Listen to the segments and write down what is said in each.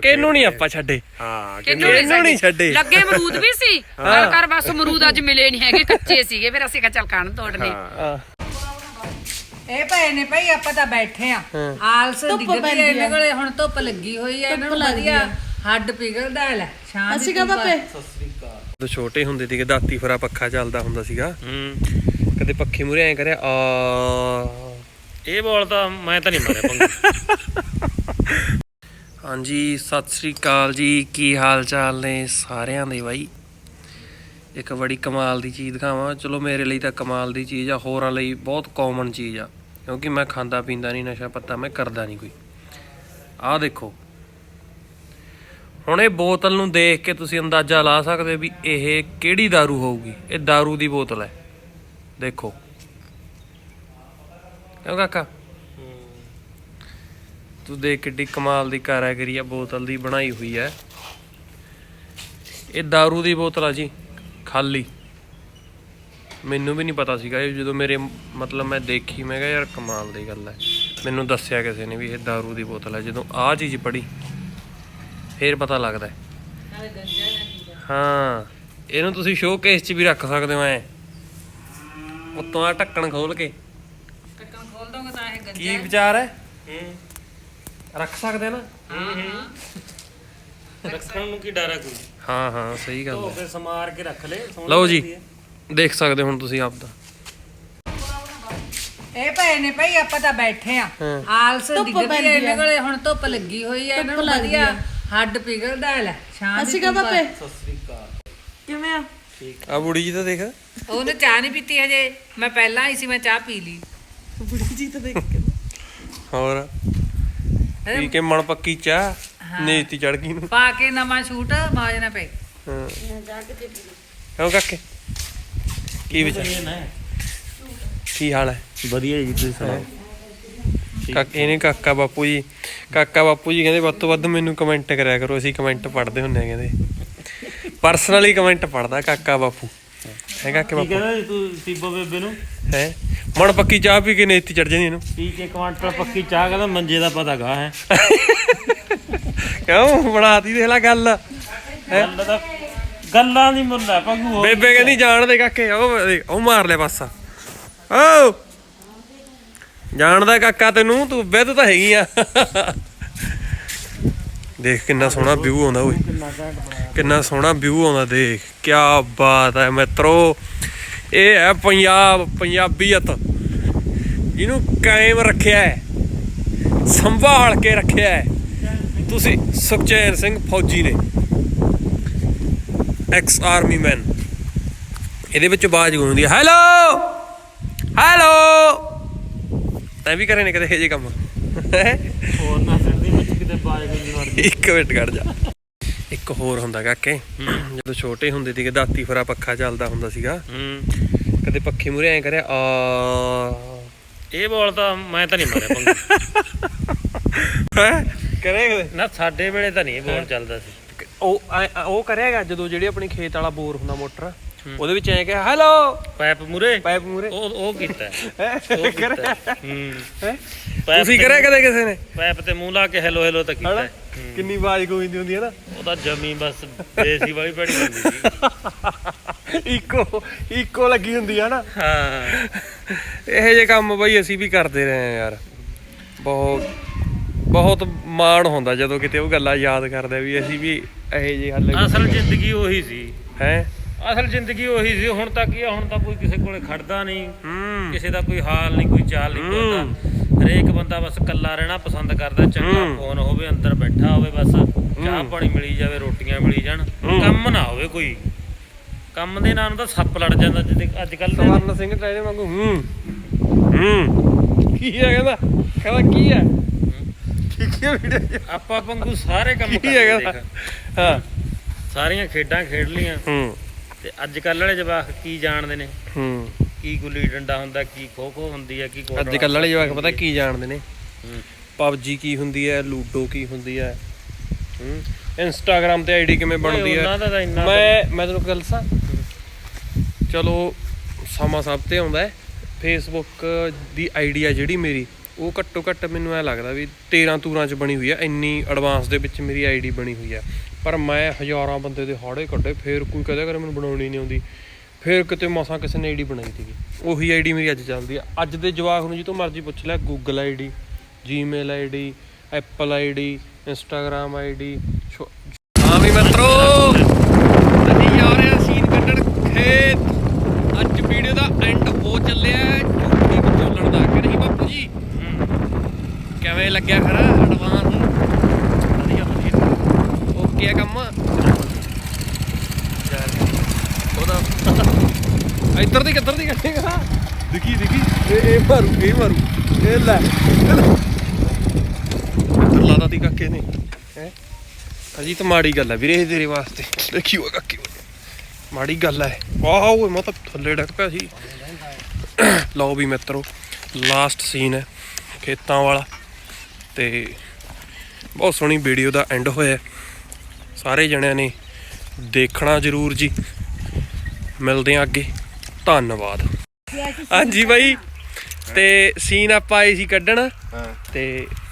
ਕਿਹਨੂੰ ਨਹੀਂ ਆਪਾਂ ਛੱਡੇ? ਹਾਂ ਕਿਹਨੂੰ ਨਹੀਂ ਛੱਡੇ? ਲੱਗੇ ਅਮਰੂਦ ਵੀ ਸੀ? ਪਰ ਕਰ ਬਸ ਅਮਰੂਦ ਅੱਜ ਮਿਲੇ ਨਹੀਂ ਹੈਗੇ ਕੱਚੇ ਸੀਗੇ ਫਿਰ ਅਸੀਂ ਕਿਹਾ ਚੱਲ ਕਣ ਤੋੜਨੇ? ਹਾਂ। ਇਹ ਪਏ ਨੇ ਭਾਈ ਆਪਾਂ ਤਾਂ ਬੈਠੇ ਆ ਆਲਸ ਡਿੱਗਦੀ ਐ ਇਹਨਾਂ ਕੋਲੇ ਹੁਣ ਧੁੱਪ ਲੱਗੀ ਹੋਈ ਐ ਇਹਨਾਂ ਨੂੰ ਵਧੀਆ ਹੱਡ ਪਿਘਲਦਾ ਲੈ ਸ਼ਾਮ ਅਸੀਂ ਕਾ ਪਾਪੇ? ਜਦੋਂ ਛੋਟੇ ਹੁੰਦੇ ਸੀਗੇ ਦਾਤੀ ਫਰਾ ਪੱਖਾ ਚੱਲਦਾ ਹੁੰਦਾ ਸੀਗਾ। ਹੂੰ। ਕਦੇ ਪੱਖੇ ਮੂਰੇ ਐ ਕਰਿਆ ਆ। ਇਹ ਬੋਲ ਤਾਂ ਮੈਂ ਤਾਂ ਨਹੀਂ ਮਾਰਿਆ ਪੰਗਾ। ਹਾਂਜੀ ਸਤਿ ਸ੍ਰੀ ਅਕਾਲ ਜੀ ਕੀ ਹਾਲ ਚਾਲ ਨੇ ਸਾਰਿਆਂ ਦੇ ਬਾਈ ਇੱਕ ਬੜੀ ਕਮਾਲ ਦੀ ਚੀਜ਼ ਦਿਖਾਵਾਂ ਚਲੋ ਮੇਰੇ ਲਈ ਤਾਂ ਕਮਾਲ ਦੀ ਚੀਜ਼ ਆ ਹੋਰਾਂ ਲਈ ਬਹੁਤ ਕਾਮਨ ਚੀਜ਼ ਆ ਕਿਉਂਕਿ ਮੈਂ ਖਾਂਦਾ ਪੀਂਦਾ ਨਹੀਂ ਨਸ਼ਾ ਪੱਤਾ ਮੈਂ ਕਰਦਾ ਨਹੀਂ ਕੋਈ ਆਹ ਦੇਖੋ ਹੁਣ ਇਹ ਬੋਤਲ ਨੂੰ ਦੇਖ ਕੇ ਤੁਸੀਂ ਅੰਦਾਜ਼ਾ ਲਾ ਸਕਦੇ ਵੀ ਇਹ ਕਿਹੜੀ दारू ਹੋਊਗੀ ਇਹ दारू ਦੀ ਬੋਤਲ ਹੈ ਦੇਖੋ ਕਿਉਂ ਕਾਕਾ ਤੂੰ ਦੇਖ ਕਿੱਡੀ ਕਮਾਲ ਦੀ ਕਾਰਾਗਰੀ ਆ ਬੋਤਲ ਦੀ ਬਣਾਈ ਹੋਈ ਹੈ ਇਹ दारू ਦੀ ਬੋਤਲ ਆ ਜੀ ਖਾਲੀ ਮੈਨੂੰ ਵੀ ਨਹੀਂ ਪਤਾ ਸੀਗਾ ਇਹ ਜਦੋਂ ਮੇਰੇ ਮਤਲਬ ਮੈਂ ਦੇਖੀ ਮੈਂ ਕਿਹਾ ਯਾਰ ਕਮਾਲ ਦੀ ਗੱਲ ਹੈ ਮੈਨੂੰ ਦੱਸਿਆ ਕਿਸੇ ਨੇ ਵੀ ਇਹ दारू ਦੀ ਬੋਤਲ ਹੈ ਜਦੋਂ ਆਹ ਚੀਜ਼ ਪੜੀ ਫੇਰ ਪਤਾ ਲੱਗਦਾ ਹੈ। ਹਾਂ ਇਹਨੂੰ ਤੁਸੀਂ ਸ਼ੋਅ ਕੇਸ 'ਚ ਵੀ ਰੱਖ ਸਕਦੇ ਹੋ ਐ ਉੱਤੋਂ ਆ ਢੱਕਣ ਖੋਲ ਕੇ ਢੱਕਣ ਖੋਲ ਦੋਗੇ ਤਾਂ ਇਹ ਕੀ ਵਿਚਾਰ ਹੈ ਰੱਖ ਸਕਦੇ ਆ ਨਾ? ਰੱਖਣ ਨੂੰ ਕੀ ਡਰ ਹੈ ਕੋਈ? ਹਾਂ ਹਾਂ ਸਹੀ ਗੱਲ ਧੋ ਹੈ ਕੇ ਸਮਾਰ ਕੇ ਰੱਖ ਲੈ ਸੋਹਣੀ ਲਓ ਜੀ ਲੱਗਦੀ ਹੈ। ਦੇਖ ਸਕਦੇ ਹੁਣ ਤੁਸੀਂ ਆਪ ਦਾ। ਇਹ ਪਏ ਨੇ ਭਾਈ ਆਪਾਂ ਤਾਂ ਬੈਠੇ ਆ। ਹਾਂ। ਆਲਸ ਧੁੱਪ ਡਿੱਗਦੀ ਪੈਂਦੀ। ਇਹਨਾਂ ਕੋਲੇ ਹੁਣ ਧੁੱਪ ਲੱਗੀ ਹੋਈ ਐ ਇਹਨਾਂ ਨੂੰ ਵਧੀਆ। ਹੱਡ ਪਿਘਲਦਾ ਲੈ ਸ਼ਾਮ ਅਸੀਂ ਕਾ ਪਾਪੇ ਸਤਿ ਸ੍ਰੀ ਅਕਾਲ। ਕਿਵੇਂ ਆ। ਆ ਬੁੜੀ ਜੀ ਤਾਂ ਦੇਖ। ਉਹਨੇ ਚਾਹ ਨਹੀਂ ਪੀਤੀ ਹਜੇ ਮੈਂ ਪਹਿਲਾਂ ਆਈ ਸੀ ਮੈਂ ਚਾਹ ਪੀ ਲਈ। ਬੁੜੀ ਜੀ ਤਾਂ ਦੇਖ ਕੇ। ਹੋਰ? ਪੀ ਕੇ ਮਣ ਪੱਕੀ ਚਾਹ ਨੇਤੀ ਚੜ ਗਈ ਨੂੰ। ਪਾ ਕੇ ਨਵਾਂ ਸੂਟ ਮਾਜ ਨਾ ਪਏ ਹਾਂ। ਕਿਉਂ ਕਾਕੇ ਕੀ ਵਿਚਾਰ? ਨਾ ਕੀ ਹਾਲ ਹੈ? ਵਧੀਆ ਜੀ ਤੁਸੀਂ ਸੁਣਾਓ? ਕਾਕੇ ਇਹਨੇ ਕਾਕਾ ਬਾਪੂ ਜੀ ਕਾਕਾ ਬਾਪੂ ਜੀ ਕਹਿੰਦੇ ਵੱਧ ਤੋਂ ਵੱਧ ਮੈਨੂੰ ਕਮੈਂਟ ਕਰਿਆ ਕਰੋ। ਅਸੀਂ ਕਮੈਂਟ ਪੜ੍ਹਦੇ ਹੁੰਦੇ ਆ ਕਹਿੰਦੇ ਪਰਸਨਲੀ ਕਮੈਂਟ ਪੜਦਾ ਕਾਕਾ ਬਾਪੂ। ਹੈ ਕਾਕੇ ਕੀ ਬਾਪੂ? ਕਹਿੰਦਾ ਜੀ ਤੂੰ ਸੀਬੋ ਬੇਬੇ ਨੂੰ? ਹੈ? ਮਣ ਪੱਕੀ ਚਾਹ ਪੀ ਕੇ ਨੇਤੀ ਚੜ ਜਾਂਦੀ ਇਹਨੂੰ। ਪੀ ਕੇ ਕੁਆਂਟਲ ਪੱਕੀ ਚਾਹ ਕਹਿੰਦਾ ਮੰਜੇ ਦਾ ਪਤਾ ਗਾ ਹੈ। ਕਿਉਂ? ਬਣਾਤੀ ਦੇਖ ਲੈ ਗੱਲ। ਗੱਲ ਦੀ ਮੁੱਲ ਹੈ ਪੰਗੂ ਹੋਰ ਬੇਬੇ ਕਹਿੰਦੀ ਜਾਣ ਦੇ ਕਾਕੇ ਉਹ ਉਹ ਮਾਰ ਲੈ ਪਾਸਾ। ਓ ਜਾਣਦਾ ਕਾਕਾ ਤੈਨੂੰ ਤੂੰ ਵਿਦ ਤਾਂ ਹੈਗੀ ਆ। ਦੇਖ ਕਿੰਨਾ ਸੋਹਣਾ ਵਿਊ ਆਉਂਦਾ ਓਏ। ਕਿੰਨਾ ਸੋਹਣਾ ਵਿਊ ਆਉਂਦਾ ਦੇਖ ਕੀ ਬਾਤ ਹੈ ਮਿੱਤਰੋ। ਇਹ ਹੈ ਪੰਜਾਬ ਪੰਜਾਬੀਅਤ। ਜਿਹਨੂੰ ਕਾਇਮ ਰੱਖਿਆ ਹੈ ਸੰਭਾਲ ਕੇ ਰੱਖਿਆ ਹੈ। ਤੁਸੀਂ ਸੁਖਚੈਨ ਸਿੰਘ ਫੌਜੀ ਨੇ ਐਕਸ ਆਰਮੀ ਮੈਨ ਇਹਦੇ ਵਿੱਚ ਆਵਾਜ਼ ਗੂੰਜਦੀ ਹੈ ਹੈਲੋ ਹੈਲੋ ਤੈਂ ਵੀ ਕਰੇ ਨੇ ਕਦੇ ਇਹ ਜੇ ਕੰਮ। ਹੈਂ? ਹੋਰ ਨਾ ਸਿੱਧੀ ਵਿੱਚ ਕਿਤੇ ਬਾਜ ਗਈ ਮਰ ਇੱਕ ਮਿੰਟ ਕੱਢ ਜਾ। ਇੱਕ ਹੋਰ ਹੁੰਦਾ ਕਾਕੇ ਜਦੋਂ ਛੋਟੇ ਹੁੰਦੇ ਸੀਗੇ ਦਾਤੀ ਫਰਾ ਪੱਖਾ ਚੱਲਦਾ ਹੁੰਦਾ ਸੀਗਾ। ਹੂੰ। ਕਦੇ ਪੱਖੇ ਮੂਰੇ ਐ ਕਰਿਆ ਆ। ਇਹ ਬੋਲ ਤਾਂ ਮੈਂ ਤਾਂ ਨਹੀਂ ਮਾਰਿਆ ਪੰਗਾ। ਹੈ? ਕਰੇ ਨਾ ਸਾਡੇ ਵੇਲੇ ਤਾਂ ਨਹੀਂ ਇਹ ਬੋਲ ਚੱਲਦਾ ਸੀ। ਉਹ ਐਂ- ਉਹ ਕਰਿਆਗਾ ਜਦੋਂ ਜਿਹੜੇ ਆਪਣੇ ਖੇਤ ਵਾਲਾ ਬੋਰ ਹੁੰਦਾ ਮੋਟਰ ਉਹਦੇ ਵਿੱਚ ਐ ਕਿਹਾ ਹੈਲੋ ਪਾਈਪ ਮੂਰੇ ਪਾਈਪ ਮੂਰੇ ਉਹ ਉਹ ਕੀਤਾ। ਹੈ। ਉਹ ਹੈ। ਤੁਸੀਂ ਤੇ- ਕਰਿਆ ਕਦੇ ਕਿਸੇ ਨੇ? ਪਾਈਪ ਤੇ ਮੂੰਹ ਲਾ ਕੇ ਹੈਲੋ ਹੈਲੋ ਤਾਂ ਕੀਤਾ। ਹੈ। ਕਿੰਨੀ ਆਵਾਜ਼ ਗੂੰਜਦੀ ਹੁੰਦੀ ਹੈ ਨਾ? ਉਹਦਾ ਜਮੀ ਬਸ ਦੇਸੀ ਵਾਲੀ ਪੜੀ ਹੁੰਦੀ ਸੀ। ਇੱਕੋ ਇੱਕੋ ਲੱਗੀ ਹੁੰਦੀ ਆ ਨਾ। ਹਾਂ। ਇਹੋ ਜਿਹੇ ਕੰਮ ਬਈ ਅਸੀਂ ਵੀ ਕਰਦੇ ਰਹੇ ਆ ਯਾਰ। ਬਹੁਤ ਬਹੁਤ ਮਾਣ ਹੁੰਦਾ ਜਦੋਂ ਕਿਤੇ ਉਹ ਗੱਲਾਂ ਯਾਦ ਕਰਦੇ ਵੀ ਅਸੀਂ ਵੀ ਇਹੋ ਜਿਹੇ ਹੱਲ ਅਸਲ ਜ਼ਿੰਦਗੀ ਉਹੀ ਸੀ। ਹੈ? ਅਸਲ ਜ਼ਿੰਦਗੀ ਉਹੀ ਸੀ। ਹੁਣ ਤੱਕ ਆ, ਹੁਣ ਤਾਂ ਕੋਈ ਕਿਸੇ ਕੋਲੇ ਖੜਦਾ ਨਹੀਂ। ਹੂੰ। ਕਿਸੇ ਦਾ ਕੋਈ ਹਾਲ ਨਹੀਂ ਕੋਈ ਚਾਲ ਨਹੀਂ ਕੋਈ ਹਰੇਕ ਬੰਦਾ ਬਸ ਇਕੱਲਾ ਰਹਿਣਾ ਪਸੰਦ ਕਰਦਾ ਚੰਗਾ। ਫੋਨ ਹੋਵੇ ਅੰਦਰ ਬੈਠਾ ਹੋਵੇ ਬਸ। ਚਾਹ ਪਾਣੀ ਮਿਲੀ ਜਾਵੇ ਰੋਟੀਆਂ ਮਿਲੀ ਜਾਣ। ਕੰਮ ਨਾ ਹੋਵੇ ਕੋਈ। ਕੰਮ ਦੇ ਨਾਲ ਤਾਂ ਸੱਪ ਲੜ ਜਾਂਦਾ ਜਿੱਦ ਅੱਜ ਕੱਲ ਸਵਰਨ ਸਿੰਘ ਟ੍ਰੇਨੇ ਵਾਂਗੂ ਹੂੰ। ਹੂੰ। ਕੀ ਹੈ ਕਹਿੰਦਾ? ਕਹਿੰਦਾ ਕੀ ਹੈ। ਕੀ ਹੈ ਵੀਡੀਓ ਆਪਾਂ ਪੰਗੂ ਸਾਰੇ ਕੰਮ ਕੀ ਹੈ ਕਰਦੇ ਹਾਂ। ਸਾਰੀਆਂ ਖੇਡਾਂ ਖੇਡ ਲੀਆਂ ਹੂੰ। ਤੇ ਅੱਜ ਕੱਲ ਵਾਲੇ ਜਵਾਕ ਕੀ ਜਾਣਦੇ ਨੇ? ਹੂੰ। ਕੀ ਗੁੱਲੀ ਡੰਡਾ ਹੁੰਦਾ ਕੀ ਖੋ ਖੋ ਹੁੰਦੀ ਹੈ ਕੀ ਕੋਟ ਅੱਜ ਕੱਲ੍ਹ ਵਾਲੇ ਜਵਾਕ ਪਤਾ ਕੀ ਜਾਣਦੇ ਨੇ। ਪਬਜੀ ਕੀ ਹੁੰਦੀ ਹੈ ਲੂਡੋ ਕੀ ਹੁੰਦੀ ਹੈ? ਹੂੰ। ਇੰਸਟਾਗ੍ਰam ਤੇ ਆਈਡੀ ਕਿਵੇਂ ਬਣਦੀ ਹੈ? ਮੈਂ ਮੈਂ ਤੈਨੂੰ ਗੱਲ ਦੱਸਾਂ? ਚਲੋ ਸਮਾਂ ਸਭ ਤੇ ਆਉਂਦਾ ਹੈ। ਫੇਸਬੁੱਕ ਦੀ ਆਈਡੀ ਆ ਜਿਹੜੀ ਮੇਰੀ ਉਹ ਘੱਟੋ ਘੱਟ ਮੈਨੂੰ ਐ ਲੱਗਦਾ ਵੀ 13 ਤੂਰਾਂ ਚ ਬਣੀ ਹੋਈ ਆ ਇੰਨੀ ਐਡਵਾਂਸ ਦੇ ਵਿੱਚ ਮੇਰੀ ਆਈਡੀ ਬਣੀ ਹੋਈ ਆ ਪਰ ਮੈਂ ਹਜ਼ਾਰਾਂ ਬੰਦੇ ਦੇ ਹਾੜੇ ਕੱਢੇ ਫੇਰ ਕੋਈ ਕਹਦਾ ਕਰ ਮੈਨੂੰ ਬਣਾਉਣੀ ਨਹੀਂ ਆਉਂਦੀ। ਫਿਰ ਕਿਤੇ ਮਸਾਂ ਕਿਸੇ ਨੇ ਆਈਡੀ ਬਣਾਈ ਸੀਗੀ। ਉਹੀ ਆਈਡੀ ਮੇਰੀ ਅੱਜ ਚੱਲਦੀ ਆ। ਅੱਜ ਦੇ ਜਵਾਕ ਨੂੰ ਜਿੱਥੋਂ ਮਰਜ਼ੀ ਪੁੱਛ ਲੈ Google ID Gmail ID Apple ID Instagram ID ਹਾਂ ਵੀ ਮਿੱਤਰੋ ਅਸੀਂ ਜਾ ਰਹੇ ਹਾਂ ਸੀਨ ਕੱਢਣ ਖੇਤ ਅੱਜ ਵੀਡੀਓ ਦਾ ਐਂਡ ਹੋ ਚੱਲਿਆ ਹੈ ਝੂਠੀ ਵਿਚੋਲਣ ਦਾ ਕਿ ਨਹੀਂ ਬਾਪੂ ਜੀ ਕਿਵੇਂ ਲੱਗਿਆ ਫਿਰ ਐਡਵਾਂਸ ਵਧੀਆ ਵਧੀਆ ਓਕੇ ਆ ਕੰਮ ਯਾਰ ਉਹਦਾ ਇੱਧਰ ਦੀ ਕਿੱਧਰ ਦੀ ਕੱਢੇਗਾ ਦੇਖੀ। ਦੇਖੀ ਇਹ ਇਹ ਮਾਰੂ ਇਹ ਮਾਰੂ। ਇਹ ਲੈ। ਇੱਧਰ ਲਾਦਾ ਦੀ ਕਾਕੇ ਨੇ। ਹੈ? ਅਜੀ ਤਾਂ ਮਾੜੀ ਗੱਲ ਹੈ ਵੀਰੇ ਇਹ ਤੇਰੇ ਵਾਸਤੇ। ਦੇਖੀ ਉਹ ਕਾਕੇ ਮਾੜੀ ਗੱਲ ਹੈ। ਵਾਹ ਓਏ ਮੈਂ ਤਾਂ ਥੱਲੇ ਡੱਕ ਪਿਆ ਸੀ। ਲਓ ਵੀ ਮਿੱਤਰੋ ਲਾਸਟ ਸੀਨ ਹੈ ਖੇਤਾਂ ਵਾਲਾ। ਤੇ ਬਹੁਤ ਸੋਹਣੀ ਵੀਡੀਓ ਦਾ ਐਂਡ ਹੋਇਆ ਸਾਰੇ ਜਣਿਆਂ ਨੇ ਦੇਖਣਾ ਜ਼ਰੂਰ ਜੀ। ਮਿਲਦੇ ਆ ਅੱਗੇ। ਧੰਨਵਾਦ। ਹਾਂਜੀ ਬਾਈ ਤੇ ਸੀਨ ਆਪਾਂ ਆਏ ਸੀ ਕੱਢਣ। ਤੇ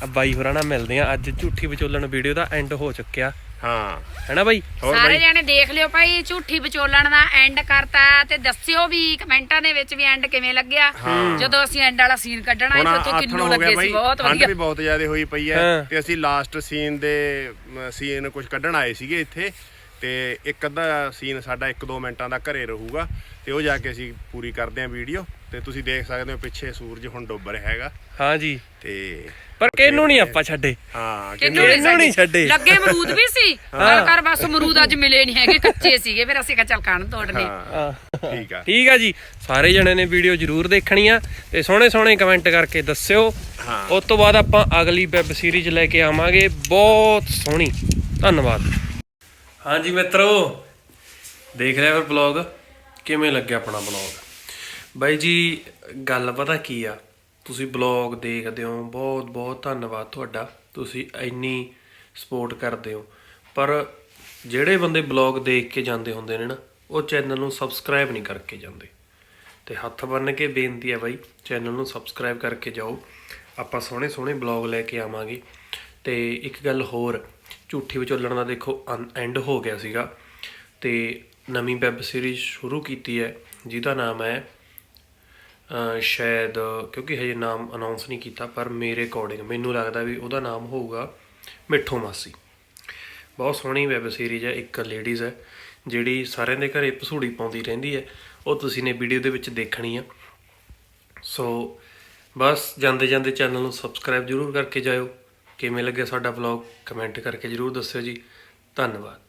ਆ ਬਾਈ ਹੋਰਾਂ ਨਾਲ ਮਿਲਦੇ ਆ ਅੱਜ ਝੂਠੀ ਵਿਚੋਲਣ ਵੀਡੀਓ ਦਾ ਐਂਡ ਹੋ ਚੁੱਕਿਆ। ਹਾਂ। ਹੈਨਾ ਬਾਈ? ਸਾਰੇ ਜਾਣੇ ਦੇਖ ਲਿਓ ਭਾਈ ਝੂਠੀ ਵਿਚੋਲਣ ਦਾ ਐਂਡ ਕਰਤਾ। ਤੇ ਦੱਸਿਓ ਵੀ ਕਮੈਂਟਾਂ ਦੇ ਵਿੱਚ ਵੀ ਐਂਡ ਕਿਵੇਂ ਲੱਗਿਆ। ਜਦੋਂ ਅਸੀਂ ਐਂਡ ਵਾਲਾ ਸੀਨ ਕੱਢਣਾ ਹੁਣ ਹੈ ਆਥਣ ਤੇ ਕਿੰਨੂ ਲੱਗੇ ਸੀ ਬਹੁਤ ਵਧੀਆ। ਵੀ ਬਹੁਤ ਜ਼ਿਆਦਾ ਹੋਈ ਪਈ। ਹੈ ਤੇ ਅਸੀਂ ਲਾਸਟ ਸੀਨ ਦੇ ਸੀਨ ਕੁਝ ਕੱਢਣ ਆਏ ਸੀਗੇ ਇੱਥੇ। ਤੇ ਇੱਕ ਅੱਧਾ ਸੀਨ ਸਾਡਾ 1-2 ਮਿੰਟਾਂ ਦਾ ਘਰੇ ਰਹੂਗਾ ਤੇ ਉਹ ਜਾ ਕੇ ਅਸੀਂ ਪੂਰੀ ਕਰਦੇ ਹਾਂ ਵੀਡੀਓ ਤੇ ਤੁਸੀਂ ਦੇਖ ਸਕਦੇ ਹੋ ਪਿੱਛੇ ਸੂਰਜ ਹੁਣ ਡੁੱਬ ਰਿਹਾ ਹੈਗਾ। ਹਾਂਜੀ ਤੇ ਪਰ ਕਿਹਨੂੰ ਨਹੀਂ ਆਪਾਂ ਛੱਡੇ? ਹਾਂ ਇਹਨੂੰ ਨਹੀਂ ਛੱਡੇ? ਲੱਗੇ ਅਮਰੂਦ ਵੀ ਸੀ। ਪਰ ਕਰ ਬਸ ਅਮਰੂਦ ਅੱਜ ਮਿਲੇ ਨਹੀਂ ਹੈਗੇ ਕੱਚੇ ਸੀਗੇ ਫਿਰ ਅਸੀਂ ਕਿਹਾ ਚੱਲ ਕਣ ਤੋੜਨੇ। ਹਾਂ ਠੀਕ ਆ। ਠੀਕ ਆ ਜੀ। ਸਾਰੇ ਜਣੇ ਨੇ ਵੀਡੀਓ ਜਰੂਰ ਦੇਖਣੀ ਆ ਤੇ ਸੋਹਣੇ ਸੋਹਣੇ ਕਮੈਂਟ ਕਰਕੇ ਦੱਸਿਓ। ਹਾਂ। ਉਸ ਤੋਂ ਬਾਅਦ ਆਪਾਂ ਅਗਲੀ ਵੈਬ ਸੀਰੀਜ਼ ਲੈ ਕੇ ਆਵਾਂਗੇ। ਬਹੁਤ ਸੋਹਣੀ। ਧੰਨਵਾਦ। ਹਾਂਜੀ ਮਿੱਤਰੋ, ਦੇਖ ਰਿਹਾ ਫਿਰ ਬਲੌਗ ਕਿਵੇਂ ਲੱਗਿਆ ਆਪਣਾ ਬਲੌਗ ਬਾਈ ਜੀ, ਗੱਲ ਪਤਾ ਕੀ ਆ? ਤੁਸੀਂ ਬਲੌਗ ਦੇਖਦੇ ਹੋ ਬਹੁਤ ਬਹੁਤ ਧੰਨਵਾਦ ਤੁਹਾਡਾ। ਤੁਸੀਂ ਇੰਨੀ ਸਪੋਰਟ ਕਰਦੇ ਹੋ। ਪਰ ਜਿਹੜੇ ਬੰਦੇ ਬਲੌਗ ਦੇਖ ਕੇ ਜਾਂਦੇ ਹੁੰਦੇ ਨੇ ਨਾ, ਉਹ ਚੈਨਲ ਨੂੰ ਸਬਸਕ੍ਰਾਈਬ ਨਹੀਂ ਕਰਕੇ ਜਾਂਦੇ। ਤੇ ਹੱਥ ਬੰਨ ਕੇ ਬੇਨਤੀ ਹੈ ਬਾਈ ਚੈਨਲ ਨੂੰ ਸਬਸਕ੍ਰਾਈਬ ਕਰਕੇ ਜਾਓ। ਆਪਾਂ ਸੋਹਣੇ ਸੋਹਣੇ ਬਲੌਗ ਲੈ ਕੇ ਆਵਾਂਗੇ। ਤੇ ਇੱਕ ਗੱਲ ਹੋਰ ਝੂਠੀ ਵਿਚੋਲਣ ਦਾ ਦੇਖੋ ਐਂਡ ਹੋ ਗਿਆ ਸੀਗਾ। ਤੇ ਨਵੀਂ ਵੈਬ ਸੀਰੀਜ਼ ਸ਼ੁਰੂ ਕੀਤੀ ਹੈ, ਜਿਹਦਾ ਨਾਮ ਹੈ ਸ਼ਾਇਦ ਕਿਉਂਕਿ ਹਜੇ ਨਾਮ ਅਨਾਉਂਸ ਨਹੀਂ ਕੀਤਾ, ਪਰ ਮੇਰੇ ਅਕੋਰਡਿੰਗ ਮੈਨੂੰ ਲੱਗਦਾ ਵੀ ਉਹਦਾ ਨਾਮ ਹੋਊਗਾ ਮਿੱਠੋ ਮਾਸੀ। ਬਹੁਤ ਸੋਹਣੀ ਵੈਬ ਸੀਰੀਜ਼ ਹੈ, ਇੱਕ ਲੇਡੀਜ਼ ਹੈ, ਜਿਹੜੀ ਸਾਰਿਆਂ ਦੇ ਘਰੇ ਭਸੂੜੀ ਪਾਉਂਦੀ ਰਹਿੰਦੀ ਹੈ, ਉਹ ਤੁਸੀਂ ਨੇ ਵੀਡੀਓ ਦੇ ਵਿੱਚ ਦੇਖਣੀ ਆ ਸੋ ਬਸ ਜਾਂਦੇ ਜਾਂਦੇ ਚੈਨਲ ਨੂੰ ਸਬਸਕ੍ਰਾਈਬ ਜਰੂਰ ਕਰਕੇ ਜਾਇਓ। ਕਿਵੇਂ ਲੱਗਿਆ ਸਾਡਾ ਵਲੌਗ ਕਮੈਂਟ ਕਰਕੇ ਜਰੂਰ ਦੱਸਿਓ ਜੀ। ਧੰਨਵਾਦ।